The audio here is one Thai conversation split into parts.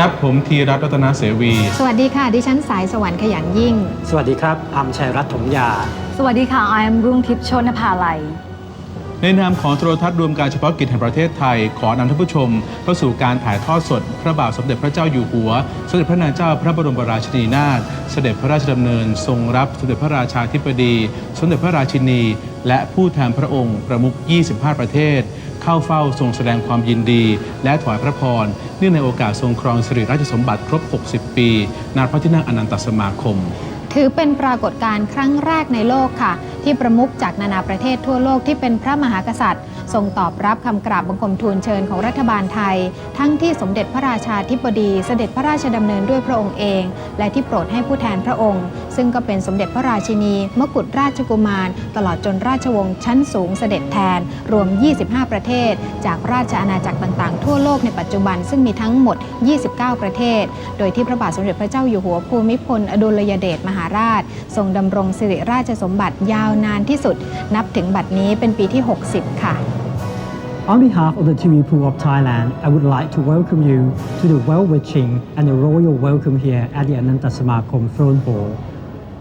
สวัสดีครับ ผมธีรัตน์รัตนเสวี สวัสดีค่ะ ดิฉันสายสวรรค์ขยันยิ่ง สวัสดีครับอัมชัยรัตน์ถมยา สวัสดีค่ะ I am รุ่งทิพย์โชนภาลัย ในนามของโทรทัศน์รวมการเฉพาะกิจแห่งประเทศไทย ขอนำท่านผู้ชมเข้าสู่การถ่ายทอดสด พระบาทสมเด็จพระเจ้าอยู่หัว สมเด็จพระนางเจ้าพระบรมราชินีนาถ เสด็จพระราชดำเนิน ทรงรับสมเด็จพระราชาธิบดี สมเด็จพระราชินี และผู้แทนพระองค์ประมุข 25 ประเทศ เข้าเฝ้าทรงแสดงความยินดี และถวายพระพรเนื่องในโอกาสทรงครองสิริราชสมบัติครบ 60 ปีณพระที่นั่งอนันตสมาคม ถือเป็นปรากฏการณ์ครั้งแรกในโลกค่ะ ที่ประมุขจากนานาประเทศทั่วโลกที่เป็นพระมหากษัตริย์ ทรงตอบรับคำกราบบังคมทูลเชิญของรัฐบาลไทย ทั้งที่สมเด็จพระราชาธิบดีเสด็จพระราชดำเนินด้วยพระองค์เอง และที่โปรดให้ผู้แทนพระองค์ ซึ่งก็เป็นสมเด็จพระราชินี มกุฎราชกุมาร ตลอดจนราชวงศ์ชั้นสูงเสด็จแทน รวม 25 ประเทศ จากราชอาณาจักรต่างๆ ทั่วโลกในปัจจุบันซึ่งมีทั้งหมด 29 ประเทศ โดยที่พระบาทสมเด็จพระเจ้าอยู่หัวภูมิพลอดุลยเดชมหาราช ทรงดำรงสิริราชสมบัติยาวนานที่สุด นับถึงบัดนี้เป็นปีที่ 60 ค่ะ On behalf of the TV Pool of Thailand, I would like to welcome you to the well-wishing and the royal welcome here at the Anantasamakom Throne Hall.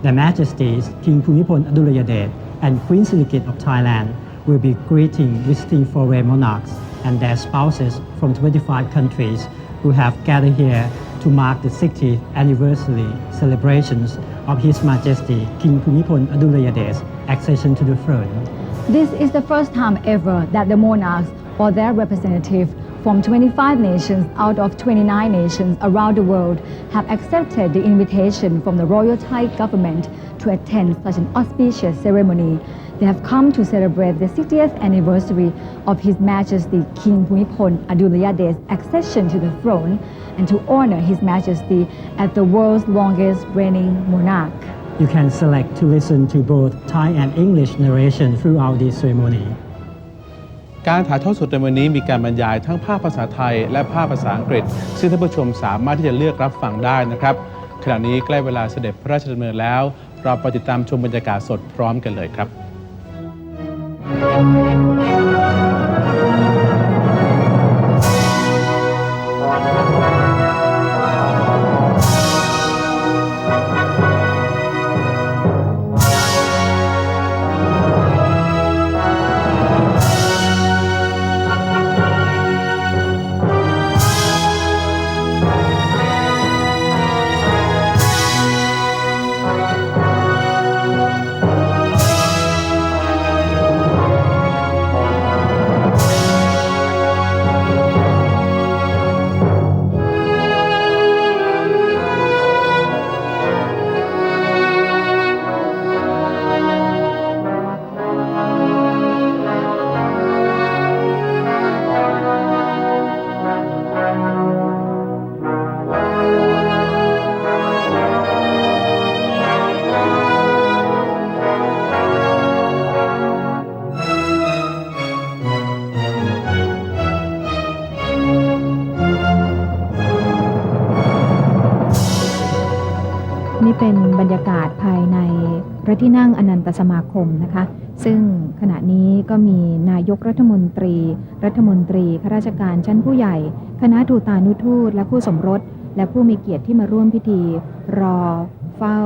Their Majesties King Bhumibol Adulyadej and Queen Sirikit of Thailand will be greeting visiting foreign monarchs and their spouses from 25 countries who have gathered here to mark the 60th anniversary celebrations of His Majesty King Bhumibol Adulyadej's accession to the throne. This is the first time ever that the monarchs or their representative from 25 nations out of 29 nations around the world have accepted the invitation from the royal Thai government to attend such an auspicious ceremony. They have come to celebrate the 60th anniversary of His Majesty King Bhumibol Adulyadej's accession to the throne and to honor His Majesty as the world's longest reigning monarch. You can select to listen to both Thai and English narration throughout the ceremony. การถ่ายทอดสดในวันนี้มีการบรรยายทั้งภาพภาษาไทยและภาพภาษาอังกฤษ ซึ่งท่านผู้ชมสามารถที่จะเลือกรับฟังได้นะครับ ขณะนี้ใกล้เวลาเสด็จพระราชดำเนินแล้ว เราไปติดตามชมบรรยากาศสดพร้อมกันเลยครับ ที่นั่งอนันตสมาคมนะคะ ซึ่งขณะนี้ก็มีนายกรัฐมนตรี รัฐมนตรีข้าราชการชั้นผู้ใหญ่ คณะทูตานุทูตและผู้สมรส และผู้มีเกียรติที่มาร่วมพิธี รอเฝ้า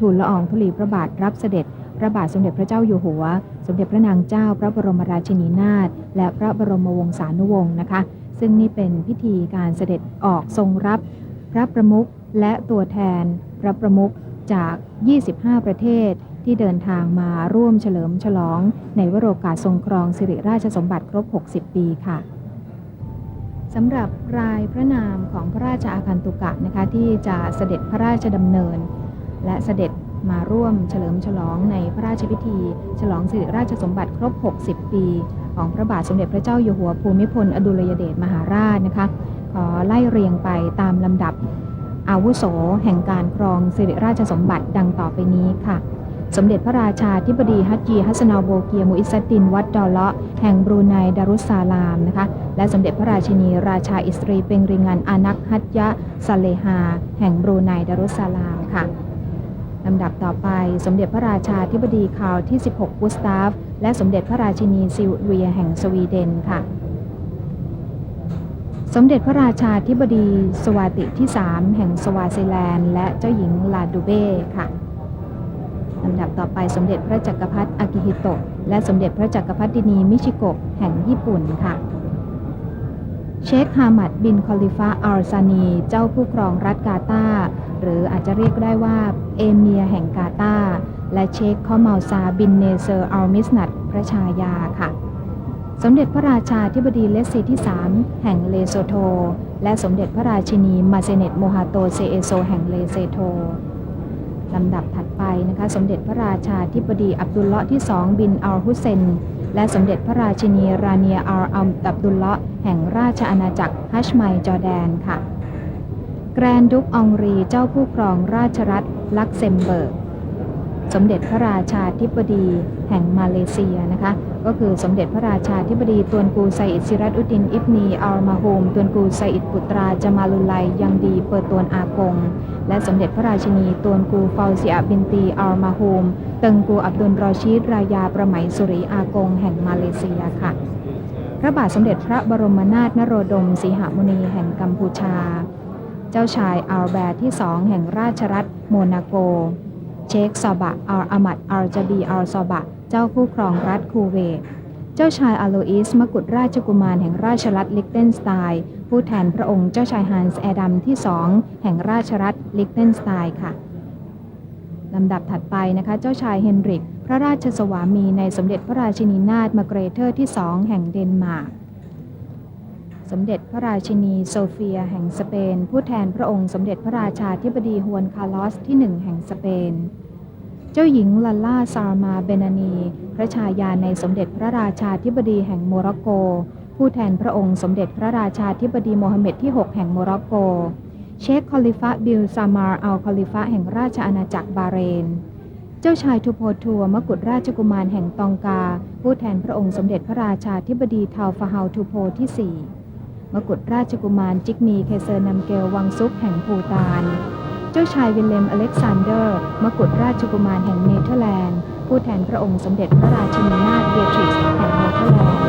ทูลละอองธุลีพระบาทรับเสด็จ พระบาทสมเด็จพระเจ้าอยู่หัว สมเด็จพระนางเจ้า พระบรมราชินีนาถและพระบรมวงศานุวงศ์นะคะ ซึ่งนี่เป็นพิธีการเสด็จออกทรงรับ พระประมุขและตัวแทนพระประมุขจาก 25 ประเทศ ที่เดินทางมาร่วมเฉลิมฉลอง ในวโรกาสทรงครองสิริราชสมบัติครบ 60 ปีค่ะสำหรับรายพระนามของพระราชอาคันตุกะนะคะที่จะเสด็จพระราชดำเนิน และเสด็จมาร่วมเฉลิมฉลองในพระราชพิธี ฉลองสิริราชสมบัติครบ 60 ปี ของพระบาทสมเด็จพระเจ้าอยู่หัวภูมิพล อดุลยเดชมหาราชนะคะขอไล่เรียงไปตามลำดับอาวุโสแห่งการครองสิริราชสมบัติดังต่อไปนี้ค่ะ สมเด็จพระราชาธิบดีฮัจจีฮัสนาโบเกียมุอิสติน วัดดอลเลาะแห่งบรูไนดารุสซาลามนะคะและสมเด็จพระราชินีราชาอิสรีเปงริงันอานักฮัตยะซาเลฮา แห่งบรูไนดารุสซาลามค่ะลำดับต่อไปสมเด็จพระราชาธิบดีคาร์ที่ 16 กุสตาฟ และสมเด็จพระราชินีซิลเวียแห่งสวีเดนค่ะ สมเด็จพระราชาธิบดีสวาติที่ 3 แห่งสวาซิแลนด์ และเจ้าหญิงลาดูเบ้ค่ะ ลำดับต่อไปสมเด็จพระจักรพรรดิอากิฮิโตะ และสมเด็จพระจักรพรรดินีมิชิโกะแห่งญี่ปุ่นค่ะ เชคฮามัดบินคอลิฟาอัลซานี เจ้าผู้ครองรัฐกาตาหรืออาจจะเรียกได้ว่าเอเมียแห่งกาตาและเชคคอมเมาซาบินเนเซอร์อัลมิสนัดพระชายาค่ะ สมเด็จพระราชาธิบดีเลสซีที่ 3 แห่งเลโซโท และสมเด็จพระราชินีมาเซเนตโมฮาโตเซเอโซแห่งเลเซโท ลำดับถัดไปนะคะสมเด็จพระราชาธิบดีอับดุลเลาะห์ที่ 2 บินอัลฮุเซน และสมเด็จพระราชินีราเนียอัลอัมอับดุลเลาะห์แห่งราชอาณาจักรฮัชไมจอแดนค่ะ แกรนดุกองรีเจ้าผู้ครองราชรัฐลักเซมเบิร์ก สมเด็จพระราชาธิบดีแห่งมาเลเซียนะคะก็คือสมเด็จพระราชาธิบดีตวนกูไซอิดซิรัตอุดดินอิบนีอัลมาโฮมตวนกูไซอิดปุตราจามาลุไลยังดีเปิดตวนอากง และสมเด็จพระราชินีตวนกูฟาวซิอาบินตีอัลมาโฮมติงกูอับดุลรอชีดรายาประไหมสุรีอากงแห่งมาเลเซียค่ะ พระบาทสมเด็จพระบรมนาถนโรดม สีหมุนีแห่งกัมพูชา เจ้าชายอัลแบร์ที่สองแห่งราชรัฐโมนาโก เชคซอบะอัลอามัดอัลจาบีอัลซอบะ เจ้าผู้ครองรัฐคูเวต เจ้าชายอาโลอิสมกุฎราชกุมารแห่งราชรัฐลิกเทนสไตน์ ผู้แทนพระองค์เจ้าชายฮันส์แอดัมที่สองแห่งราชรัฐลิกเทนสไตน์ค่ะลำดับถัดไปนะคะเจ้าชายเฮนริก พระราชสวามีในสมเด็จพระราชินีนาถมาเกรเทอร์ที่สองแห่งเดนมาร์กสมเด็จพระราชินีโซเฟียแห่งสเปน ผู้แทนพระองค์สมเด็จพระราชาธิบดีฮวนคาร์ลอสที่หนึ่งแห่งสเปน เจ้าหญิงลาล่าซาร์มาเบนานี พระชายาในสมเด็จพระราชาธิบดีแห่งโมร็อกโก ผู้แทนพระองค์สมเด็จพระราชาธิบดีโมฮัมเหม็ดที่ 6 แห่งโมร็อกโก เชคคอลิฟะบิลซามาร์อัลคอลิฟะแห่งราชอาณาจักรบาเรน เจ้าชายทูโพทัวมกุฎราชกุมารแห่งตองกา ผู้แทนพระองค์สมเด็จพระราชาธิบดีทาวฟาฮาวทูโพที่สี่มกุฎราชกุมารจิกมีเคเซอร์นัมเกลวังซุกแห่งภูตานเจ้าชายวิลเลมอเล็กซานเดอร์ มกุฎราชกุมารแห่งเนเธอร์แลนด์ ผู้แทนพระองค์สมเด็จพระราชินีนาถเบทริกซ์แห่งเนเธอร์แลนด์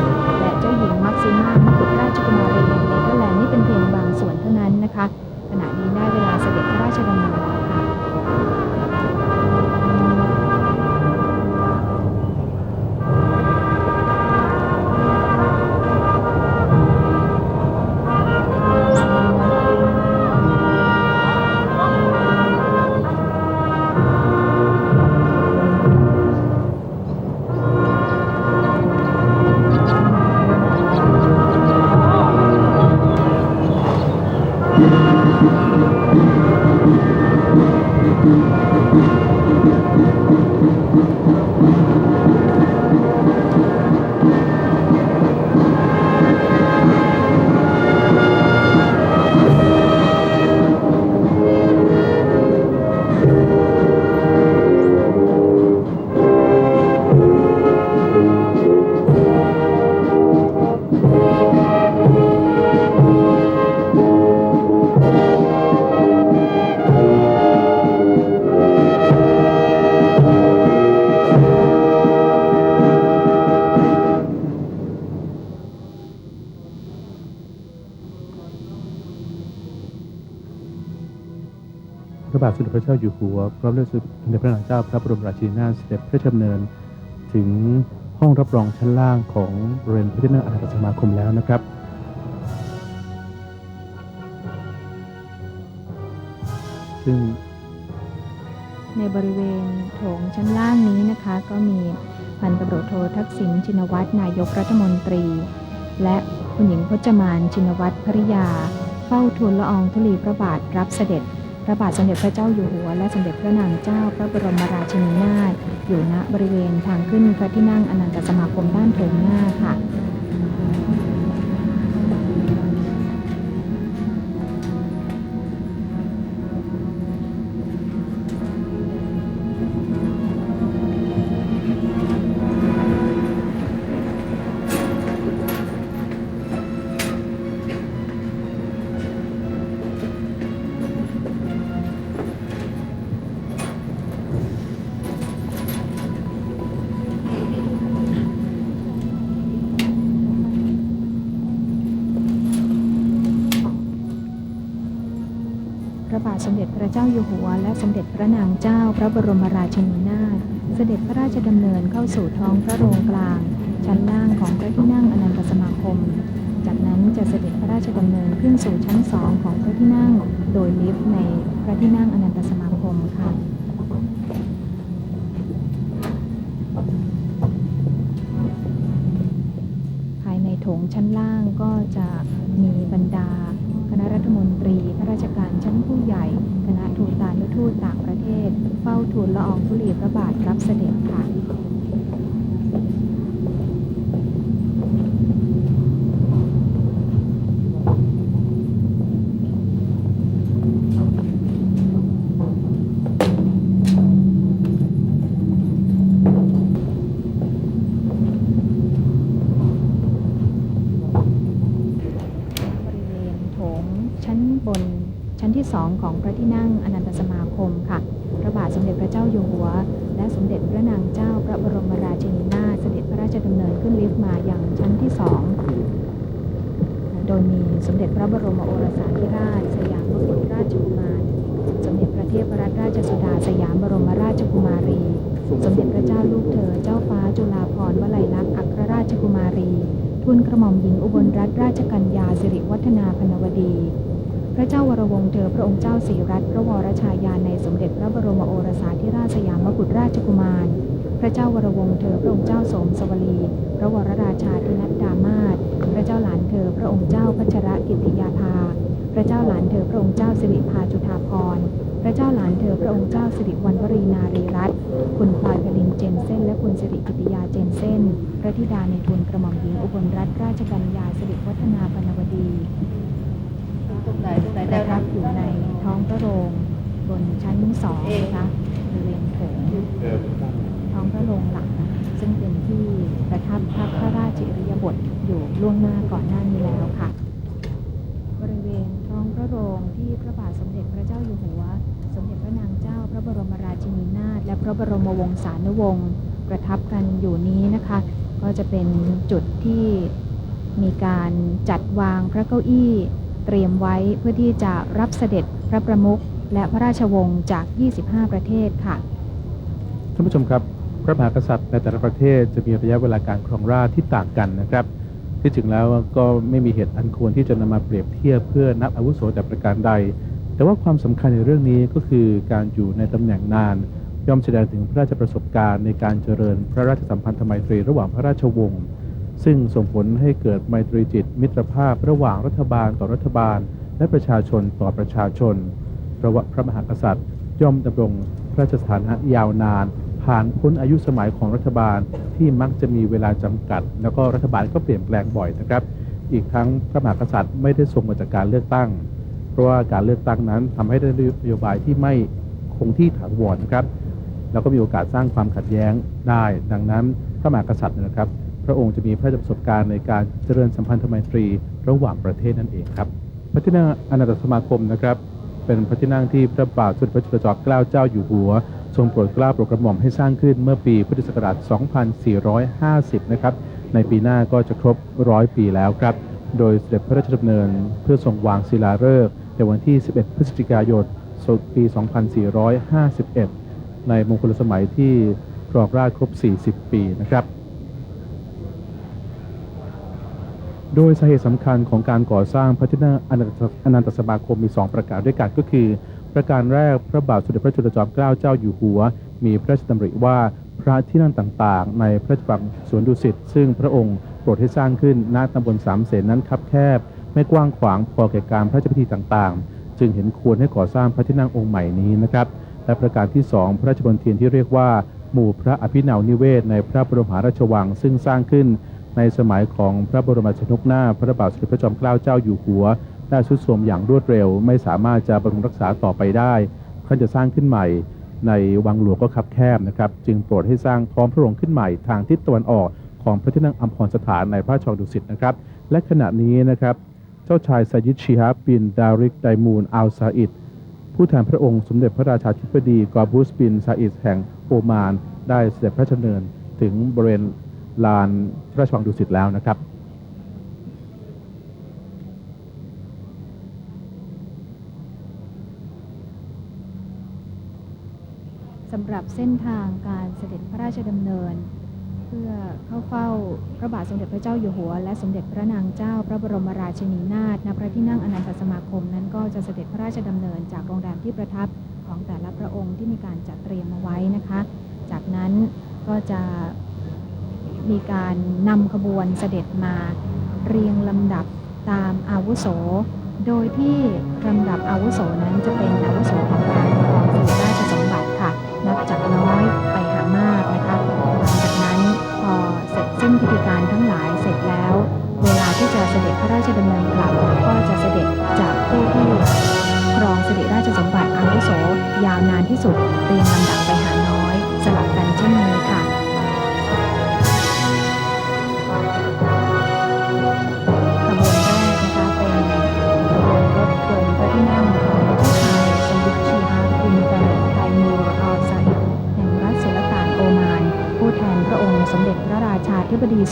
พระเจ้าอยู่หัวพร้อมด้วยสมเด็จพระนางเจ้าพระบรมราชินีนาถเสด็จพระราชดำเนิน ถึงห้องรับรองชั้นล่างของบริเวณพระที่นั่งอาณาจักรสมาคมแล้วนะครับซึ่งในบริเวณโถงชั้นล่างนี้นะคะก็มีพันตำรวจโททักษิณชินวัตรนายกรัฐมนตรี และคุณหญิงพจมานชินวัตรภริยา เฝ้าทูลละอองธุลีพระบาทรับเสด็จ พระบาทสมเด็จพระเจ้าอยู่หัว และสมเด็จพระนางเจ้าพระบรมราชินีนาถอยู่ณบริเวณทางขึ้นพระที่นั่งอนันตสมาคมด้านโถงหน้าค่ะ สมเด็จพระนางเจ้าพระบรมราชินีนาถเสด็จพระราชดำเนินเข้าสู่ท้องพระโรงกลาง ชั้นล่างของพระที่นั่งอนันตสมาคม จากนั้นจะเสด็จพระราชดำเนินขึ้นสู่ชั้นสองของพระที่นั่ง โดยลิฟต์ในพระที่นั่งอนันตสมาคมค่ะภายในโถงชั้นล่างก็จะมีบรรดา คณะรัฐมนตรี ข้าราชการชั้นผู้ใหญ่ คณะทูตานุทูตต่างประเทศ เฝ้าทูลละอองธุลีพระบาทรับเสด็จค่ะ ของพระที่นั่งอนันตสมาคมค่ะ พระบาทสมเด็จพระเจ้าอยู่หัว และสมเด็จพระนางเจ้าพระบรมราชินีนาถเสด็จพระราชดำเนินขึ้นลิฟต์มาอย่างชั้นที่สองโดยมีสมเด็จพระบรมโอรสาธิราช สยามกุฎราชกุมาร สมเด็จพระเทพรัตนราชสุดาสยามบรมราชกุมารี สมเด็จพระเจ้าลูกเธอเจ้าฟ้าจุฬาภรณ์วลัยลักษณ์อัครราชกุมารีทูลกระหม่อมหญิงอุบลรัตนราชกัญญาสิริวัฒนาพนวดี พระเจ้าวรวงศ์เธอพระองค์เจ้าศรีรัตพระวรชายาในสมเด็จพระบรมโอรสาธิราชสยามกุฎราชกุมาร พระเจ้าวรวงศ์เธอพระองค์เจ้าสมสวลี พระวรราชาธินัดดามาศพระเจ้าหลานเธอพระองค์เจ้าพัชรกิติยาภา พระเจ้าหลานเธอพระองค์เจ้าสิริพาจุฑาภรณ์พระเจ้าหลานเธอพระองค์เจ้าสิริวัณวรีนารีรัตน์คุณพลอยพลินเจนเซนและคุณสิริกิติยาเจนเซนพระธิดาในทุนกระหม่อมหญิงอุบลรัตนราชกัญญาสิริวัฒนาพนวดี ตรงไหนตรงไหนได้ได้รัรับบอยู่ในท้องพระโรงบนชั้นสองนะคะบริเวณโถงท้องพระโรงหลักนะคะซึ่งเป็นที่ประทับพระพระราชอิริยาบถอยู่ล่วงหน้าก่อนหน้านี้แล้วค่ะ บริเวณท้องพระโรงที่พระบาทสมเด็จพระเจ้าอยู่หัว สมเด็จพระนางเจ้า พระบรมราชินีนาถและพระบรมวงศานุวงศ์ประทับกันอยู่นี้นะคะ ก็จะเป็นจุดที่มีการจัดวางพระเก้าอี้ เตรียมไว้เพื่อที่จะรับเสด็จพระประมุขและพระราชวงศ์จาก 25 ประเทศค่ะ ท่านผู้ชมครับ พระมหากษัตริย์ในแต่ละประเทศจะมีระยะเวลาการครองราชที่ต่างกันนะครับ ที่จริงแล้วก็ไม่มีเหตุอันควรที่จะนำมาเปรียบเทียบเพื่อนับอาวุโสแต่ประการใด แต่ว่าความสำคัญในเรื่องนี้ก็คือการอยู่ในตำแหน่งนานย่อมแสดงถึงพระราชประสบการณ์ในการเจริญพระราชสัมพันธไมตรีระหว่างพระราชวงศ์ ซึ่งส่งผลให้เกิดไมตรีจิตมิตรภาพระหว่างรัฐบาลต่อรัฐบาล และประชาชนต่อประชาชน เพราะว่าพระมหากษัตริย์ย่อมดำรงพระราชสถานะยาวนาน ผ่านพ้นอายุสมัยของรัฐบาลที่มักจะมีเวลาจำกัด แล้วก็รัฐบาลก็เปลี่ยนแปลงบ่อยนะครับ อีกทั้งพระมหากษัตริย์ไม่ได้ทรงมาจากการเลือกตั้ง เพราะว่าการเลือกตั้งนั้นทำให้ได้นโยบายที่ไม่คงที่ถาวรนะครับ แล้วก็มีโอกาสสร้างความขัดแย้งได้ ดังนั้นพระมหากษัตริย์นะครับ พระองค์จะมีพระราชประสบการณ์ในการเจริญสัมพันธไมตรีระหว่างประเทศนั่นเองครับ พระที่นั่งอนันตสมาคมนะครับ เป็นพระที่นั่งที่พระบาทสมเด็จพระจุลจอมเกล้าเจ้าอยู่หัว ทรงโปรดเกล้าโปรดกระหม่อมให้สร้างขึ้นเมื่อปีพุทธศักราช 2450 นะครับ ในปีหน้าก็จะครบร้อยปีแล้วครับ โดยเสด็จพระราชดำเนินเพื่อทรงวางศิลาฤกษ์ในวันที่ 11 พฤศจิกายนปี 2451 ในมงคลสมัยที่ครองราชครบ 40 ปีนะครับ โดยสาเหตุสำคัญของการก่อสร้างพระที่นั่งอนันตสมาคมมี 2 ประการด้วยกันก็คือ ประการแรกพระบาทสมเด็จพระจุลจอมเกล้าเจ้าอยู่หัว มีพระราชดำริว่าพระที่นั่งต่างๆ ในพระราชวังสวนดุสิตซึ่งพระองค์โปรดให้สร้างขึ้นณตำบลสามเสนนั้นคับแคบ ไม่กว้างขวางพอแก่การพระราชพิธีต่างๆ จึงเห็นควรให้ก่อสร้างพระที่นั่งองค์ใหม่นี้นะครับและประการที่ 2 พระราชบนเทียนที่เรียกว่า หมู่พระอภินาวนิเวศในพระบรมมหาราชวัง ซึ่งสร้างขึ้น ในสมัยของพระบรมชนกนาถพระบาทสมเด็จพระจอมเกล้าเจ้าอยู่หัวได้ทรุดโทรมอย่างรวดเร็ว ไม่สามารถจะบำรุงรักษาต่อไปได้ท่านจะสร้างขึ้นใหม่ในวังหลวงก็คับแคบนะครับ จึงโปรดให้สร้างท้องพระโรงขึ้นใหม่ทางทิศตะวันออกของพระที่นั่งอัมพรสถานในพระชวังดุสิตนะครับ และขณะนี้นะครับ เจ้าชายซายิดชีฮาบบินดาริกไดมูนอัลซาอิดผู้แทนพระองค์สมเด็จพระราชาธิบดีกอบูสบินซาอิดแห่งโอมาน ได้เสด็จพระราชดำเนินถึงบริเวณ ลานพระราชวังดุสิตแล้วนะครับคหรับเส้นทางการเสด็จพระราชดำเนิน เพื่อเข้าเฝ้าพระบาทสมเด็จพระเจ้าอยู่หัว และสมเด็จพระนางเจ้าพระบรมราชินีนาถณพระที่นั่งอนันตสมาคมนั้นก็จะเสด็จพระราชดำเนินจากโรงแรมที่ประทับของแต่ละพระองค์ที่มีการจัดเตรียมมาไว้นะคะ จากนั้นก็จะ มีการนำขบวนเสด็จมา เรียงลำดับตามอาวุโส โดยที่ลำดับอาวุโสนั้นจะเป็น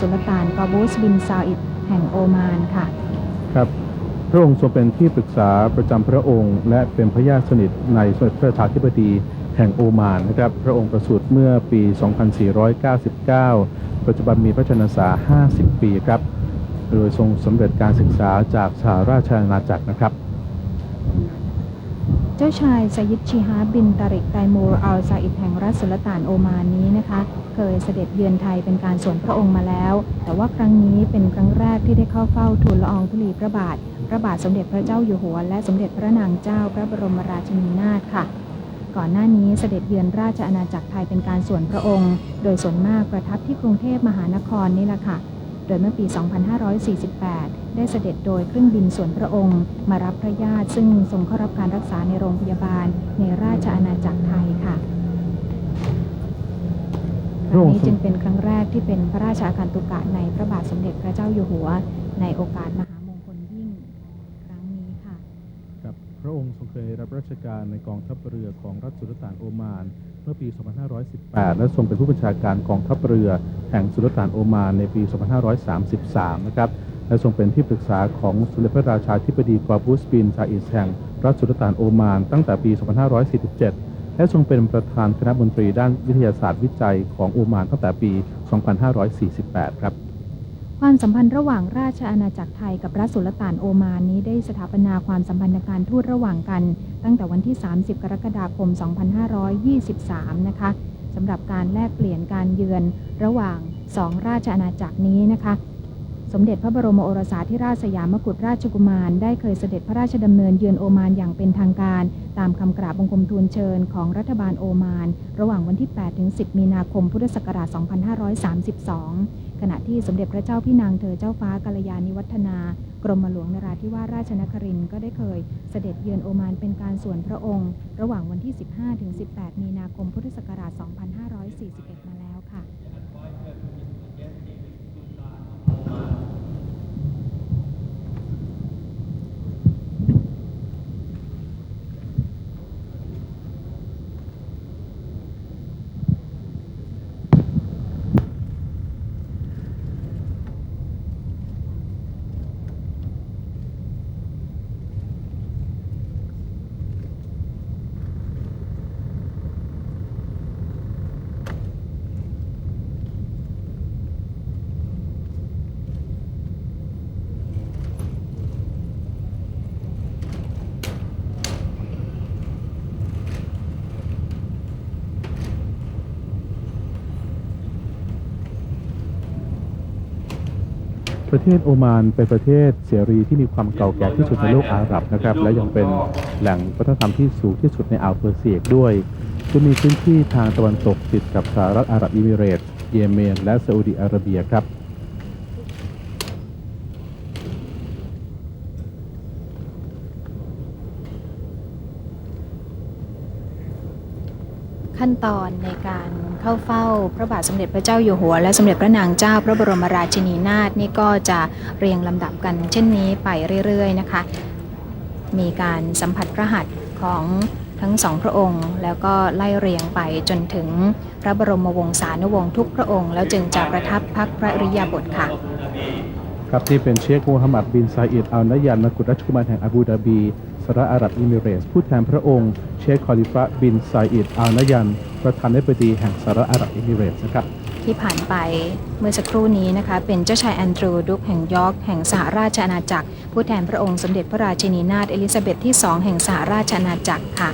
สุลต่านกาบูสบินซาอิดแห่งโอมานค่ะ ครับ พระองค์ทรงเป็นที่ปรึกษาประจำพระองค์ และเป็นพระญาติสนิทในสมเด็จพระราชาธิบดีแห่งโอมานนะครับ พระองค์ประสูติเมื่อปี 2499 ปัจจุบันมีพระชนษา 50 ปีครับ โดยทรงสำเร็จการศึกษาจากสหราชอาณาจักรนะครับ จ้าชายซายิดชีฮาบินตาริกไตมูรอัลซาอิดแห่งรัฐสุลต่านโอมานนี้นะคะ เคยเสด็จเยือนไทยเป็นการส่วนพระองค์มาแล้ว แต่ว่าครั้งนี้เป็นครั้งแรกที่ได้เข้าเฝ้าทูลละอองธุลีพระบาท พระบาทสมเด็จพระเจ้าอยู่หัว และสมเด็จพระนางเจ้าพระบรมราชินีนาถค่ะ ก่อนหน้านี้เสด็จเยือนราชอาณาจักรไทยเป็นการส่วนพระองค์ โดยส่วนมากประทับที่กรุงเทพมหานครนี่แหละค่ะ โดยเมื่อปี 2548 ได้เสด็จโดยเครื่องบินส่วนพระองค์ มารับพระญาติซึ่งทรงเข้ารับการรักษาในโรงพยาบาลในราชอาณาจักรไทยค่ะคพระรั้องงค์นี้จึงเป็นครั้งแรกที่เป็นพระราชอาคันตุกะในพระบาทสมเด็จพระเจ้าอยู่หัวในโอกาสมหามงคลยิ่งครั้งนี้ค่ะ ครับ พระองค์ทรงเคยรับราชการในกองทัพเรือของรัฐสุลต่านโอมาน เมื่อปี 2518 และทรงเป็นผู้บัญชาการกองทัพเรือแห่งสุลต่านโอมานในปี 2533 นะครับ และทรงเป็นที่ปรึกษาของสมเด็จพระราชาธิบดีกวาบูสบินซาอิสแห่งรัฐสุลต่านโอมาน ตั้งแต่ปี 2547 และทรงเป็นประธานคณะมนตรีด้านวิทยาศาสตร์วิจัยของโอมานตั้งแต่ปี 2548 ครับ ความสัมพันธ์ระหว่างราชอาณาจักรไทยกับรัฐสุลต่านโอมานนี้ได้สถาปนาความสัมพันธ์การทูตระหว่างกัน ตั้งแต่วันที่ 30 กรกฎาคม 2523 นะคะสำหรับการแลกเปลี่ยนการเยือนระหว่างสองราชอาณาจักรนี้นะคะ สมเด็จพระบรมโอรสาธิราชสยามกุฎราชกุมาร ได้เคยเสด็จพระราชดำเนินเยือนโอมานอย่างเป็นทางการ ตามคำกราบบังคมทูลเชิญของรัฐบาลโอมาน ระหว่างวันที่ 8 ถึง 10 มีนาคมพุทธศักราช 2532 ขณะที่สมเด็จพระเจ้าพี่นางเธอเจ้าฟ้ากัลยาณิวัฒนากรมหลวงนราธิวาสราชนครินทร์ก็ได้เคยเสด็จเยือนโอมานเป็นการส่วนพระองค์ ระหว่างวันที่ 15 ถึง 18 มีนาคมพุทธศักราช 2541มาแล้วค่ะ ประเทศโอมานเป็นประเทศเสรีที่มีความเก่าแก่ที่สุดในโลกอาหรับนะครับ และยังเป็นแหล่งวัฒนธรรมที่สูงที่สุดในอ่าวเปอร์เซียด้วยจะมีพื้นที่ทางตะวันตกติดกับสหรัฐอาหรับอิมิเรตส์เยเมน และซาอุดิอาระเบียครับขั้นตอนใน เข้าเฝ้า พระบาทสมเด็จพระเจ้าอยู่หัว และสมเด็จพระนางเจ้าพระบรมราชินีนาถนี่ก็จะเรียงลำดับกันเช่นนี้ไปเรื่อย ๆ นะคะ มีการสัมผัสพระหัตถ์ของทั้งสองพระองค์ แล้วก็ไล่เรียงไปจนถึงพระบรมวงศานุวงศ์ทุกพระองค์ แล้วจึงจะประทับพักพระริยาบทค่ะครับที่เป็นเชคมูฮัมหมัดบินซาอิดอัลนยันมกุฎราชกุมารแห่งอาบูดาบีสหรัฐอาหรับอิมิเรตส์ผู้แทนพระองค์ เชคคอลิฟะบินซาอิดอัลนยัน ประธานาธิบดีแห่งสหรัฐอาหรับเอมิเรตส์นะครับ ที่ผ่านไปเมื่อสักครู่นี้นะคะเป็นเจ้าชายแอนดรูว์ดุกแห่งยอร์กแห่งสหราชอาณาจักร ผู้แทนพระองค์สมเด็จพระราชินีนาถเอลิซาเบธที่ 2 แห่งสหราชอาณาจักรค่ะ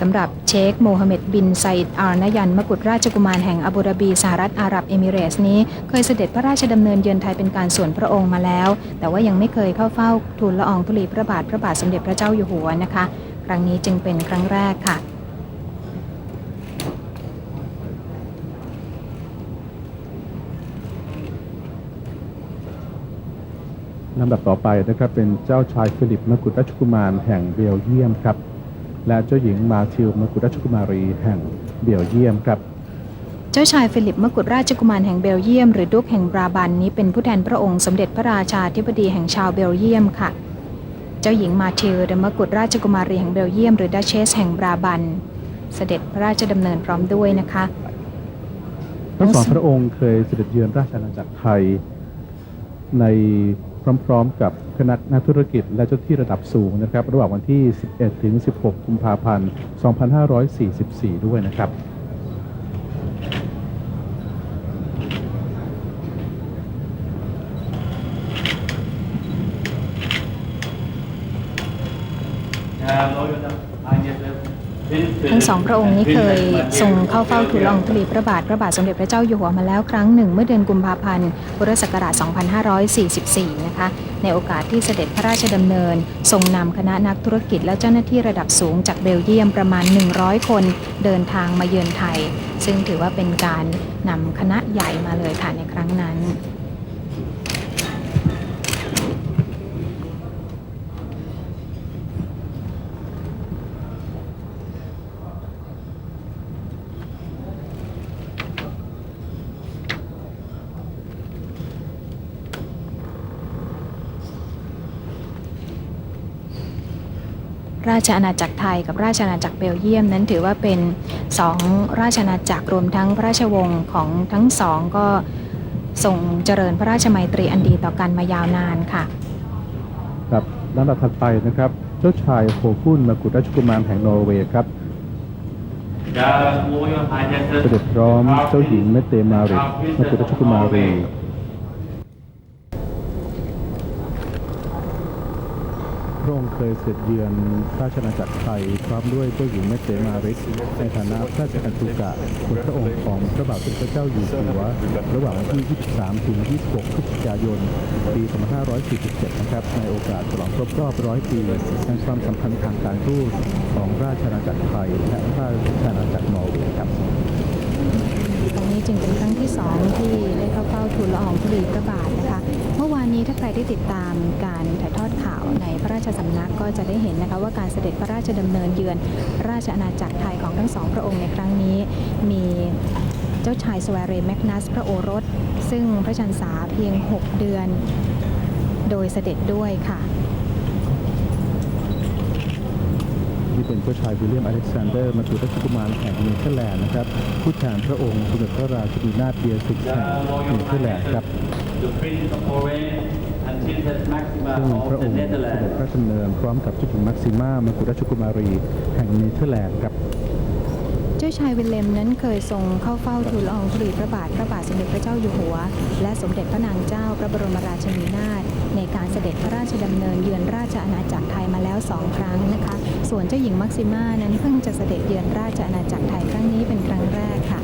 สำหรับเชคโมฮัมเหม็ดบินไซด์อาร์นยันมกุฎราชกุมารแห่งอาบูดาบีสหรัฐอาหรับเอมิเรตส์นี้ เคยเสด็จพระราชดำเนินเยือนไทยเป็นการส่วนพระองค์มาแล้ว แต่ว่ายังไม่เคยเข้าเฝ้าทูลละอองธุลีพระบาทพระบาทสมเด็จพระเจ้าอยู่หัวนะคะ ครั้งนี้จึงเป็นครั้งแรกค่ะ ลำดับต่อไปนะครับเป็นเจ้าชายฟิลิปมกุฎราชกุมารแห่งเบลเยียมครับ และเจ้าหญิงมาทิลมกุฎราชกุมารีแห่งเบลเยียมครับ เจ้าชายฟิลิปมกุฎราชกุมารแห่งเบลเยียม หรือดุกแห่งบราบันนี้เป็นผู้แทนพระองค์สมเด็จพระราชาธิบดีแห่งชาวเบลเยียมค่ะ เจ้าหญิงมาทิลเดมกุฎราชกุมารีแห่งเบลเยียมหรือดัชเชสแห่งบราบัน เสด็จพระราชดำเนินพร้อมด้วยนะคะทั้งสองพระองค์เคยเสด็จเยือนราชอาณาจักรไทยใน พร้อมๆ กับคณะนักธุรกิจและเจ้าที่ระดับสูงนะครับ ระหว่างวันที่ 11 ถึง 16 กุมภาพันธ์ 2544 ด้วยนะครับ ทั้ง สองพระองค์นี้เคยทรงเข้าเฝ้าทูลละอองธุลีพระบาทพระบาทสมเด็จพระเจ้าอยู่หัวมาแล้วครั้งหนึ่ง เมื่อเดือนกุมภาพันธ์พุทธศักราช 2544 นะคะ ในโอกาสที่เสด็จพระราชดำเนิน ทรงนำคณะนักธุรกิจและเจ้าหน้าที่ระดับสูงจากเบลเยียมประมาณ 100 คนเดินทางมาเยือนไทย ซึ่งถือว่าเป็นการนำคณะใหญ่มาเลยค่ะในครั้งนั้น ชอาณาจักรไทยกับราชอาณาจักรเบลเยียม นั้นถือว่าเป็นสองราชอาณาจักรรวมทั้งพระราชวงศ์ของทั้งสองก็ส่งเจริญพระราชมัยตรีอันดีต่อกันมายาวนานค่ะ ครับลำดับถัดไปนะครับ เจ้าชายโฮกุนมกุฎราชกุมารแห่งนอร์เวย์ครับเสด็จพร้อมเจ้าหญิงเมตเตมาริกมกุฎราชกุมารี ระองค์เคยเสด็จเยือนราชอาณาจักรไทยพร้อมด้วยเจ้าหญิงเมตเตมาริกในฐานะพระราชกันตุกะคุณพระองค์ของพระบาทสมเด็จพระเจ้าอยู่หัวระหว่างวันที่ 23 ถึง 26 พฤศจิกายน ปี 2547 นะครับ ในโอกาสฉลองครบรอบร้อยปีแห่งความสัมพันธ์ทางการทูตของราชอาณาจักรไทยและราชอาณาจักรนอร์เวย์ครับ นี้จึงเป็นครั้งที่สองที่ได้เข้าเฝ้าทูลละอองธุลีพระบาทนะคะ เมื่อวานนี้ถ้าใครได้ติดตามการถ่ายทอดข่าวในพระราชสำนักก็จะได้เห็นนะคะว่าการเสด็จพระราชดำเนินเยือน ราชอาณาจักรไทยของทั้งสองพระองค์ในครั้งนี้มีเจ้าชายสวาเรแมกนัสพระโอรส ซึ่งพระชันษาเพียง 6 เดือน โดยเสด็จด้วยค่ะ ที่ เป็นเจ้าชายวิลเลียมอเล็กซานเดอร์มาตุราชกุมารแห่งเนเธอร์แลนด์นะครับผู้แทนพระองค์สมเด็จพระราชินีนาถเบียร์ซิกแห่งเนเธอร์แลนด์ครับ the Prince of Orange and Princess Maxima ซึ่ง of พระอ the งค์เสด็จ Netherlands. พระราชดำเนินพร้อมกับเจ้าหญิงแม็กซิม่ามกุฎราชกุมารีแห่งเนเธอร์แลนด์ครับเจ้าชายวิลเลมนั้นเคยทรงเข้าเฝ้าทูลละอองธุลีพระบาทพระบาทสมเด็จพระเจ้าอยู่หัว และสมเด็จพระนางเจ้าพระบรมราชินีนาถในการเสด็จพระราชดำเนินเยือนราชอาณาจักรไทยมาแล้วสองครั้งนะคะ ส่วนเจ้าหญิงมักซิม่านั้นเพิ่งจะเสด็จเยือนราชอาณาจักรไทยครั้งนี้เป็นครั้งแรกค่ะ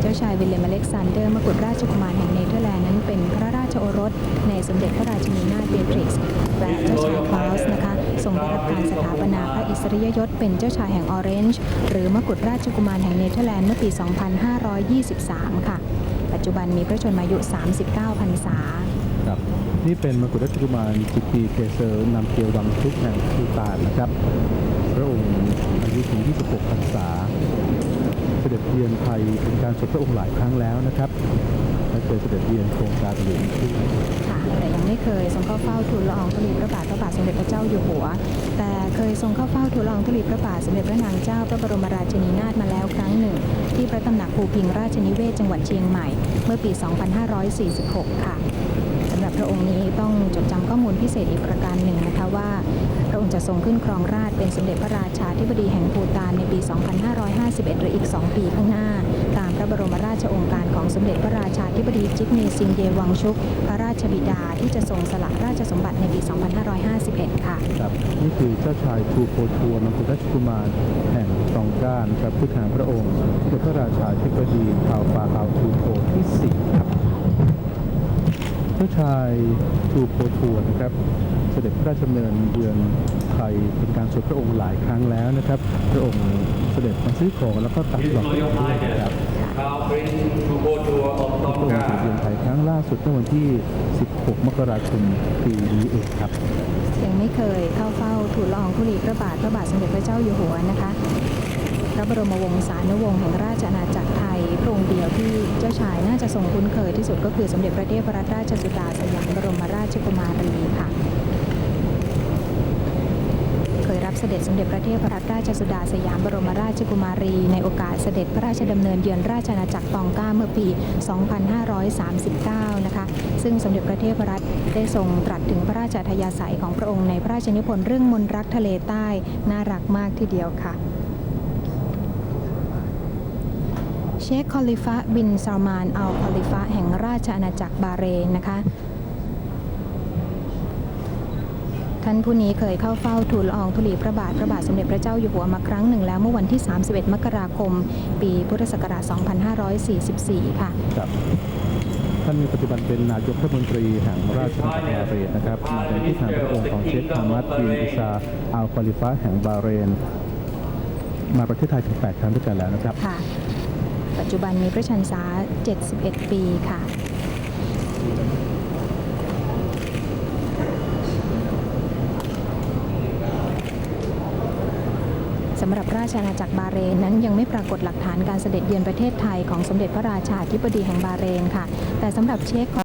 เจ้าชายวิลเลมอเล็กซานเดอร์มกุฎราชกุมารแห่งเนเธอร์แลนด์นั้นเป็นพระราชโอรส ในสมเด็จพระราชินีนาถเบเทริกซ์และเจ้าชายคลาสนะคะ ทรงได้รับการสถาปนาพระอิสริยยศเป็นเจ้าชายแห่งออเรนจ์หรือมกุฎราชกุมารแห่งเนเธอร์แลนด์เมื่อปี 2523 ค่ะ ปัจจุบันมีพระชนมายุ 39 พรรษาครับนี่เป็นมกุฎราชกุมารจิตีเกเซอร์นำเกียววังทุกแห่งภูตานนะครับ พระองค์อายุถึง 26 พรรษา เสด็จเยือนไทยเป็นการสดพระองค์หลายครั้งแล้วนะครับและเคยเสด็จเยือนโครงการหลวงที่ค่ะ แต่ยังไม่เคยทรงเข้าเฝ้าทูลละอองธุลีพระบาทพระบาทสมเด็จพระเจ้าอยู่หัว แต่เคยทรงเข้าเฝ้าทูลละอองธุลีพระบาทสมเด็จพระนางเจ้าพระบรมราชินีนาถมาแล้วครั้งหนึ่ง ที่พระตำหนักภูพิงราชนิเวศจังหวัดเชียงใหม่ เมื่อปี 2546 ค่ะสำหรับพระองค์นี้ต้องจดจำข้อมูลพิเศษอีกประการหนึ่งนะคะว่า จะทรงขึ้นครองราชเป็นสมเด็จพระราชาธิบดีแห่งภูฏานในปี 2551 หรืออีก 2 ปีข้างหน้า ตามพระบรมราชโองการของสมเด็จพระราชาธิบดีจิกเนซิงเยวังชุก พระราชบิดาที่จะทรงสละราชสมบัติในปี 2551 ค่ะครับนี่คือเจ้าชายทูโพทัวร์มังคุราชกุมารแห่งตองก้านครับผู้แทนพระองค์สมเด็จพระราชาธิบดีพาวฟาฮาวทูโพที่สี่ครับเจ้าชายทูโพทัวร์นะครับ เสด็จพระราชดำเนินเยือนไทยเป็นการส่วนพระองค์หลายครั้งแล้วนะครับ พระองค์เสด็จมาซื้อของแล้วก็ตัก His บาตร Royal ด้วย Highness ครับพระองค์เสด็จเยือนไทยครั้งล่าสุดเมื่อวันที่ 16 มกราคมปีนี้เองครับยังไม่เคยเข้าเฝ้าทูลละอองธุลีพระบาทพระบาทสมเด็จพระเจ้าอยู่หัวนะคะพระบรมวงศานุวงศ์แห่งราชอาณาจักรไทยพระองค์เดียวที่เจ้าชายน่าจะทรงคุ้นเคยที่สุดก็คือสมเด็จพระเทพรัตนราชสุดาสยามบรมราชกุมารีค่ะ เคย รับเสด็จสมเด็จพระเทพรัตนราชสุดาสยามบรมราชกุมารี ในโอกาสเสด็จพระราชดำเนินเยือนราชอาณาจักรตองก้าเมื่อปี 2539 นะคะ ซึ่งสมเด็จพระเทพรัตน์ได้ทรงตรัสถึงพระราชอัธยาศัยของพระองค์ในพระราชนิพนธ์เรื่องมนต์รักทะเลใต้ น่ารักมากทีเดียวค่ะเชคคอลิฟะบินซาลมานอัลคอลิฟะแห่งราชอาณาจักรบาเรนนะคะ ท่านผู้นี้เคยเข้าเฝ้าทูลละอองธุลีพระบาทพระบาทสมเด็จพระเจ้าอยู่หัวมาครั้งหนึ่งแล้วเมื่อวันที่ 31 มกราคม ปีพุทธศักราช 2544 ค่ะครับท่านปัจจุบันเป็นนายกรัฐมนตรีแห่งราชอาณาจักรบาห์เรนนะครับ มาในที่ทางพระองค์ของเชคฮามัดบินอิซาอัลคอลิฟะแห่งบาห์เรน มาประเทศไทยถึง8ครั้งด้วยกันแล้วนะครับค่ะ ปัจจุบันมีพระชันษา 71 ปีค่ะ สำหรับราชอาณาจักรบาเรนนั้นยังไม่ปรากฏหลักฐานการเสด็จเยือนประเทศไทยของสมเด็จพระราชาธิบดีแห่งบาเรนค่ะ แต่สำหรับเช็ค